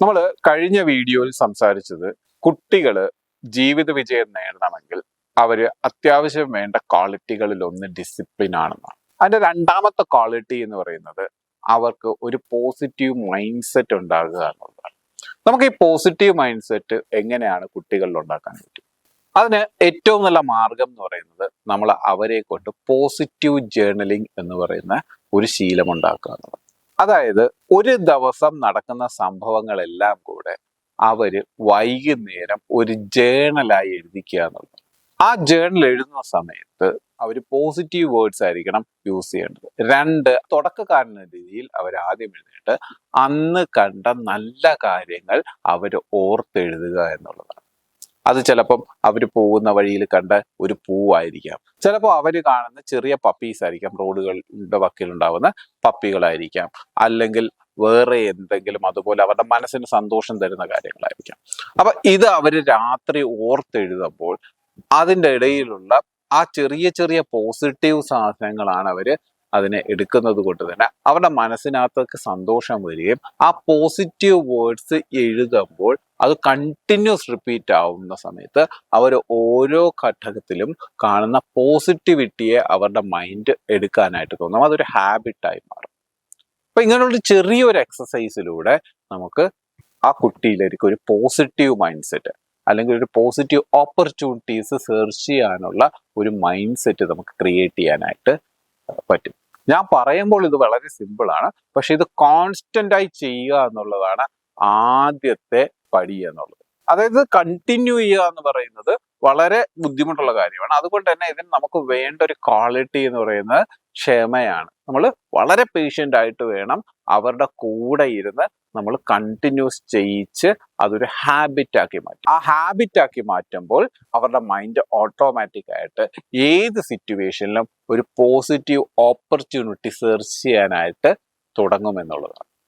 നമ്മൾ കഴിഞ്ഞ വീഡിയോയിൽ സംസാരിച്ചത് കുട്ടികൾ ജീവിത വിജയം നേടണമെങ്കിൽ അവർ അത്യാവശ്യം വേണ്ട ക്വാളിറ്റികളിൽ ഒന്ന് ഡിസിപ്ലിൻ ആണെന്നാണ്. അതിന്റെ രണ്ടാമത്തെ ക്വാളിറ്റി എന്ന് പറയുന്നത് അവർക്ക് ഒരു പോസിറ്റീവ് മൈൻഡ് സെറ്റ് ഉണ്ടാകുക എന്നുള്ളതാണ്. നമുക്ക് ഈ പോസിറ്റീവ് മൈൻഡ് സെറ്റ് എങ്ങനെയാണ് കുട്ടികളിൽ ഉണ്ടാക്കാൻ പറ്റും അതിന് ഏറ്റവും നല്ല മാർഗം എന്ന് പറയുന്നത് നമ്മൾ അവരെ കൊണ്ട് പോസിറ്റീവ് ജേർണലിംഗ് എന്ന് പറയുന്ന ഒരു ശീലം ഉണ്ടാക്കുക എന്നുള്ളത് അതായത് ഒരു ദിവസം നടക്കുന്ന സംഭവങ്ങളെല്ലാം കൂടെ അവർ വൈകുന്നേരം ഒരു ജേണലായി എഴുതിക്കുക എന്നുള്ളത്. ആ ജേണൽ എഴുതുന്ന സമയത്ത് അവർ പോസിറ്റീവ് വേർഡ്സ് ആയിരിക്കണം യൂസ് ചെയ്യേണ്ടത്. രണ്ട് തുടക്കക്കാരന രീതിയിൽ അവർ ആദ്യം എഴുതിയിട്ട് അന്ന് കണ്ട നല്ല കാര്യങ്ങൾ അവർ ഓർത്തെഴുതുക എന്നുള്ളതാണ് അത് ചിലപ്പം അവർ പോകുന്ന വഴിയിൽ കണ്ട ഒരു പൂവായിരിക്കാം. ചിലപ്പോൾ അവർ കാണുന്ന ചെറിയ പപ്പീസ് ആയിരിക്കാം റോഡുകളുടെ വക്കിലുണ്ടാവുന്ന പപ്പികളായിരിക്കാം അല്ലെങ്കിൽ വേറെ എന്തെങ്കിലും അതുപോലെ അവരുടെ മനസ്സിന് സന്തോഷം തരുന്ന കാര്യങ്ങളായിരിക്കാം. അപ്പൊ ഇത് അവർ രാത്രി ഓർത്തെഴുതുമ്പോൾ അതിന്റെ ഇടയിലുള്ള ആ ചെറിയ ചെറിയ പോസിറ്റീവ് സാധനങ്ങളാണ് അവർ അതിനെ എടുക്കുന്നത് കൊണ്ട് തന്നെ അവരുടെ മനസ്സിനകത്തേക്ക് സന്തോഷം വരികയും ആ പോസിറ്റീവ് വേർഡ്സ് എഴുതുമ്പോൾ അത് കണ്ടിന്യൂസ് റിപ്പീറ്റ് ആവുന്ന സമയത്ത് അവർ ഓരോ ഘട്ടത്തിലും കാണുന്ന പോസിറ്റിവിറ്റിയെ അവരുടെ മൈൻഡ് എടുക്കാനായിട്ട് തോന്നും. അതൊരു ഹാബിറ്റായി മാറും. അപ്പൊ ഇങ്ങനെയുള്ള ചെറിയൊരു എക്സസൈസിലൂടെ നമുക്ക് ആ കുട്ടിയിലേക്ക് ഒരു പോസിറ്റീവ് മൈൻഡ് സെറ്റ് അല്ലെങ്കിൽ ഒരു പോസിറ്റീവ് ഓപ്പർച്യൂണിറ്റീസ് സെർച്ച് ചെയ്യാനുള്ള ഒരു മൈൻഡ് സെറ്റ് നമുക്ക് ക്രിയേറ്റ് ചെയ്യാനായിട്ട് പറ്റും. ഞാൻ പറയുമ്പോൾ ഇത് വളരെ സിമ്പിളാണ് പക്ഷെ ഇത് കോൺസ്റ്റന്റ് ആയി ചെയ്യുക എന്നുള്ളതാണ് ആദ്യത്തെ പടി എന്നുള്ളത്. അതായത് കണ്ടിന്യൂ ചെയ്യുക എന്ന് പറയുന്നത് വളരെ ബുദ്ധിമുട്ടുള്ള കാര്യമാണ്. അതുകൊണ്ട് തന്നെ ഇതിന് നമുക്ക് വേണ്ട ഒരു ക്വാളിറ്റി എന്ന് പറയുന്നത് ക്ഷമയാണ്. നമ്മൾ വളരെ പേഷ്യന്റ് ആയിട്ട് വേണം അവരുടെ കൂടെ ഇരുന്ന് നമ്മൾ കണ്ടിന്യൂസ് ചെയ്യിച്ച് അതൊരു ഹാബിറ്റ് ആക്കി മാറ്റും ആ ഹാബിറ്റ് ആക്കി മാറ്റുമ്പോൾ അവരുടെ മൈൻഡ് ഓട്ടോമാറ്റിക് ആയിട്ട് ഏത് സിറ്റുവേഷനിലും ഒരു പോസിറ്റീവ് ഓപ്പർച്യൂണിറ്റി സെർച്ച് ചെയ്യാനായിട്ട് തുടങ്ങും എന്നുള്ളതാണ്.